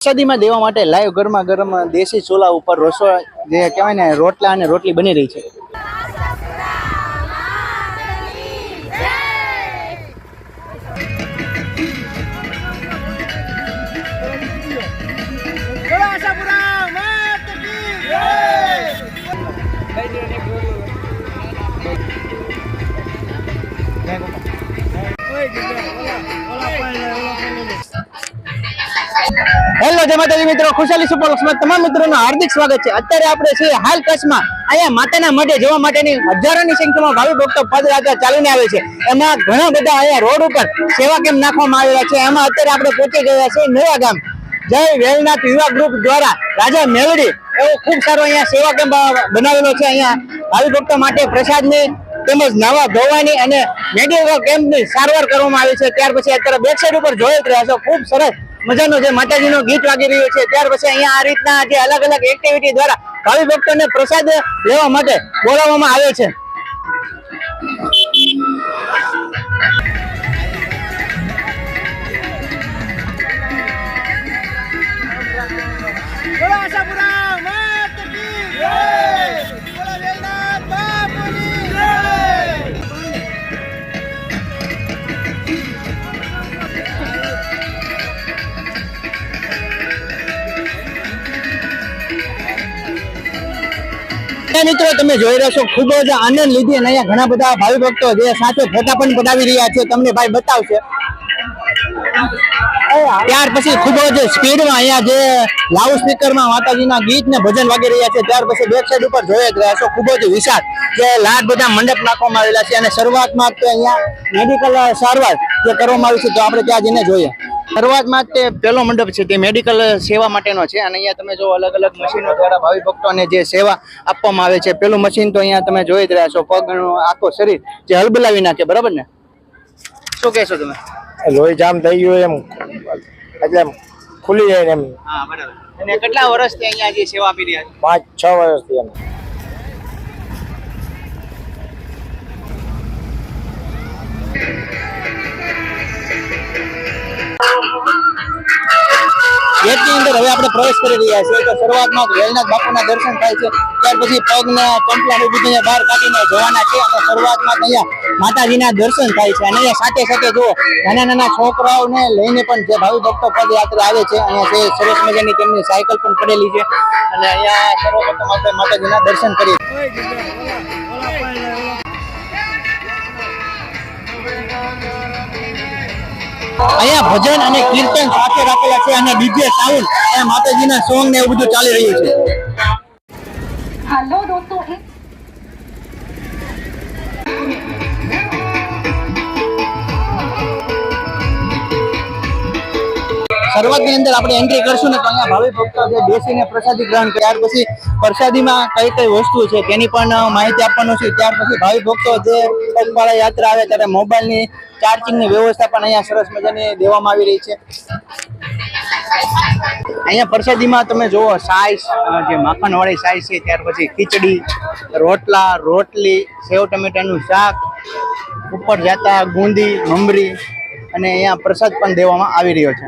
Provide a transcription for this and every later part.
પ્રસાદીમાં દેવા માટે લાઈવ ગરમા ગરમ દેશી ચૂલા ઉપર રસોઈ જે કહેવાય ને, રોટલા અને રોટલી બની રહી છે. હેલો જય મિત્રો. ખુશાલી સુપર વર્લ્ડમાં તમામ મિત્રોનું હાર્દિક સ્વાગત છે. અત્યારે આપણે છીએ હાલ કચ્છમાં. અહીંયા માતાના મઢે, જોવા માટેની હજારોની સંખ્યામાં ભાવિ ભક્તો પદયાત્રા ચાલીને આવે છે. એમાં ઘણા બધા અહીંયા રોડ ઉપર સેવા કેમ્પ નાખવામાં આવેલા છે. એમાં અત્યારે આપણે પહોંચી ગયા છીએ નવા ગામ. જય વેલનાથ યુવા ગ્રુપ દ્વારા રાજા મેવડી એવો ખૂબ સારો અહીંયા સેવા કેમ્પ બનાવેલો છે. અહીંયા ભાવિ ભક્તો માટે પ્રસાદની તેમજ નવા ધોવાની અને મેડિકલ કેમ્પની સારવાર કરવામાં આવી છે. ત્યાર પછી અત્યારે બેક સાઈડ ઉપર જોઈ રહ્યા છો. ખૂબ સરસ મજાનો જે માતાજીનો ગીત વાગી રહ્યો છે. ત્યાર પછી અહીંયા આ રીતના જે અલગ અલગ એક્ટિવિટી દ્વારા ભાવિ ભક્તોને પ્રસાદ લેવા માટે બોલાવવામાં આવે છે. અને મિત્રો તમે જોઈ રહ્યા છો, ખૂબ જ આનંદ લીધી અને અહીંયા ઘણા બધા ભાવિ ભક્તો જે સાથે ફોટા પણ પડાવી રહ્યા છે, તમને ભાઈ બતાવશે. ત્યાર પછી ખૂબ જ સ્પીડમાં અહીંયા જે લાઉડ સ્પીકરમાં માતાજીના ગીત ને ભજન વાગી રહ્યા છે, ત્યાર પછી બેક સાઈડ ઉપર જોઈ રહ્યા છો, ખૂબ જ વિશાળ જે લાખ બધા મંડપ નાખવામાં આવેલા છે અને શરૂઆતમાં તો અહીંયા મેડિકલ સારવાર જે કરવામાં આવી છે, તો આપણે ત્યાં જઈને જોઈએ. શરૂઆતમાં તે પહેલો મંડપ છે તે મેડિકલ સેવા માટેનો છે અને અહીંયા તમે જો અલગ અલગ મશીનો દ્વારા ભાવિ ભક્તોને જે સેવા આપવામાં આવે છે પેલું મશીન તો અહીંયા તમે જોઈ જ રહ્યા છો પગનું આખો શરીર જે હલબલાવી નાખે બરાબર ને? શું કહેશો તમે? લોહી જામ થઈ ગયું એમ એટલે ખુલી જાય એમ. હા બરાબર. અને કેટલા વર્ષથી અહીંયા જે સેવા આપી રહ્યા છે? પાંચ છ વર્ષથી એમ. ગેટની અંદર હવે આપણે પ્રવેશ કરી રહ્યા છીએ તો શરૂઆતમાં વેલનાથ બાપુના દર્શન થાય છે. ત્યાર પછી પગને કંપલા ઊભી બહાર કાઢીને જવાના છે અને શરૂઆતમાં અહીંયા માતાજીના દર્શન થાય છે. અને અહીંયા સાથે સાથે જુઓ, નાના નાના છોકરાઓને લઈને પણ જે ભાવિ ભક્તો પદયાત્રા આવે છે, અહીંયા જે સરસ મજાની તેમની સાયકલ પણ પડેલી છે. અને અહીંયા સર્વપ્રથમ આપણે માતાજીના દર્શન કરીએ. અહીંયા ભજન અને કીર્તન સાથે રાખેલા છે અને ડીજે સાઉન્ડ અને માતાજીના સોંગ ને એવું બધું ચાલી રહ્યું છે. હાલો ની અંદર આપણે એન્ટ્રી કરશું ને તો અહીંયા ભાવિ ભક્તો જે બેસીને પ્રસાદી ગ્રહણ કર્યા પછી પ્રસાદીમાં કઈ કઈ વસ્તુ છે તેની પણ માહિતી આપવાનું છે. ત્યાર પછી ભાવિ ભક્તો જે પગપાળા યાત્રા આવે ત્યારે મોબાઈલની ચાર્જિંગની વ્યવસ્થા પણ અહીંયા સરસ મજાની દેવામાં આવી રહી છે. અહીંયા પ્રસાદીમાં તમે જુઓ, સાઈસ જે માખણવાળી સાઈસ છે, ત્યાર પછી ખીચડી, રોટલા, રોટલી, સેવ ટમેટાનું શાક, ઉપર જતા ગુંદી, મમરી અને અહીંયા પ્રસાદ પણ દેવામાં આવી રહ્યો છે.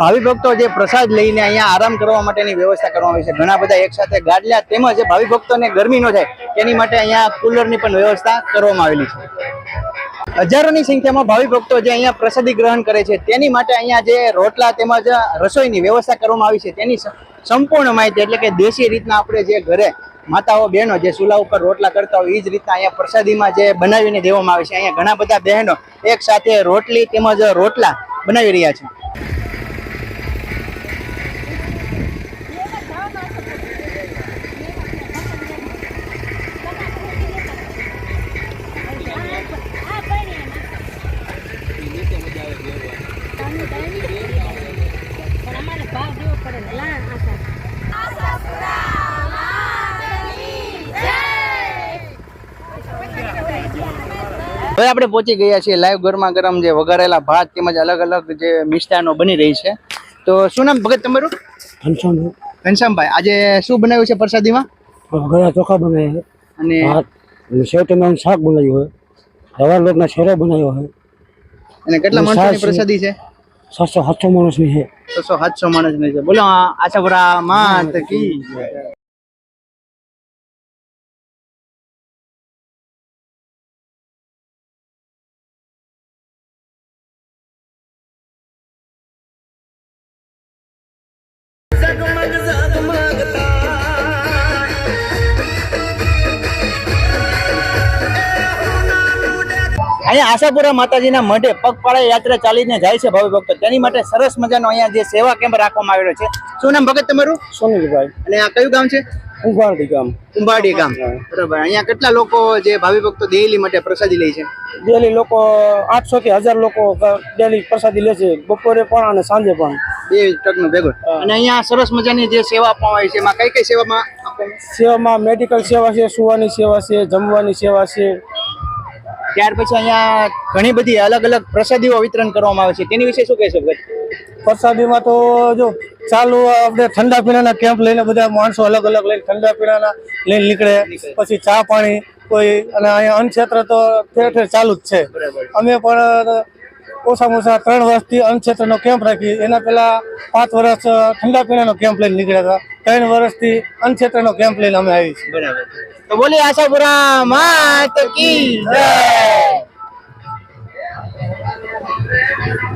ભાવિ ભક્તો જે પ્રસાદ લઈને અહીંયા આરામ કરવા માટેની વ્યવસ્થા કરવામાં આવી છે. ઘણા બધા એકસાથે ગાડલા તેમજ ભાવિ ભક્તોને ગરમી ન થાય, તેની માટે અહીંયા કુલરની પણ વ્યવસ્થા કરવામાં આવેલી છે. હજારોની સંખ્યામાં ભાવિ ભક્તો જે અહીંયા પ્રસાદી ગ્રહણ કરે છે, તેની માટે અહીંયા જે રોટલા તેમજ રસોઈની વ્યવસ્થા કરવામાં આવી છે, તેની સંપૂર્ણ માહિતી એટલે કે દેશી રીતના આપણે જે ઘરે માતાઓ, બહેનો જે ચૂલા ઉપર રોટલા કરતા હોય એ જ રીતના અહીંયા પ્રસાદીમાં જે બનાવીને દેવામાં આવે છે. અહીંયા ઘણા બધા બહેનો એક સાથે રોટલી તેમજ રોટલા બનાવી રહ્યા છે. હવે આપણે પહોંચી ગયા છીએ લાઈવ ગરમા ગરમ જે વઘારેલા ભાત તેમજ અલગ અલગ જે મિષ્ટાનો બની રહી છે. તો શું નામ ભગત તમારું? ઘનશ્યામભાઈ. આજે શું બનાવ્યું છે પ્રસાદીમાં? ઘણા ચોખા બનાવ્યા અને અને સેવ ટમેટાનું શાક બનાવ્યું હોય. રવા લોકના શેરો બનાવ્યો હોય. અને કેટલા માણસોની પ્રસાદી છે? સાતસો સાતસો માણસની છે. છસો સાતસો માણસની છે. બોલો આશાપુરા માત કી અહીંયા આશાપુરા માતાજીના મઢે પગપાળા યાત્રા ચાલીને જાય છે ભાવિ ભક્તો. તેની માટે સરસ મજાનો અહીંયા જે સેવા કેમ્પ રાખવામાં આવેલો છે. શું નામ ભગત તમારું? સોનીભાઈ અને આ કયું ગામ છે? ઉંબારડી ગામ. કુંભાડી ગામ. બરાબર. અહીંયા કેટલા લોકો જે ભાવિ ભક્તો દેલી માટે પ્રસાદી લે છે? ડેલી લોકો આઠસો થી હજાર લોકો ડેલી પ્રસાદી લે છે. બપોરે પણ અને સાંજે પણ. બે ટકનું ભેગું. અને અહીંયા સરસ મજાની જે સેવા આપવામાં આવી છે એમાં કઈ કઈ સેવામાં સેવામાં મેડિકલ સેવા છે સુવાની સેવા છે જમવાની સેવા છે. ત્યાર પછી અહીંયા ઘણી બધી અલગ અલગ પ્રસાદીઓ વિતરણ કરવામાં આવે છે. તેની વિશે શું કહેશો પ્રસાદીમાં તો જો ચાલુ આપણે ઠંડા પીણાના કેમ્પ લઈને બધા માણસો અલગ અલગ લઈને ઠંડા પીણાના લઈને નીકળે. પછી ચા પાણી કોઈ અને અહીંયા અન્નક્ષેત્ર તો ઠેર ઠેર ચાલુ જ છે. અમે પણ ઓછામાં ઓછા ત્રણ વર્ષથી અન્નક્ષેત્રનો કેમ્પ રાખી, એના પહેલા પાંચ વર્ષ ઠંડા પીણાનો કેમ્પ લઈને નીકળ્યા હતા. ત્રણ વર્ષથી અન્નક્ષેત્રનો કેમ્પ લઈને અમે આવી છીએ. બરાબર. તો બોલી આશાપુરા માત કી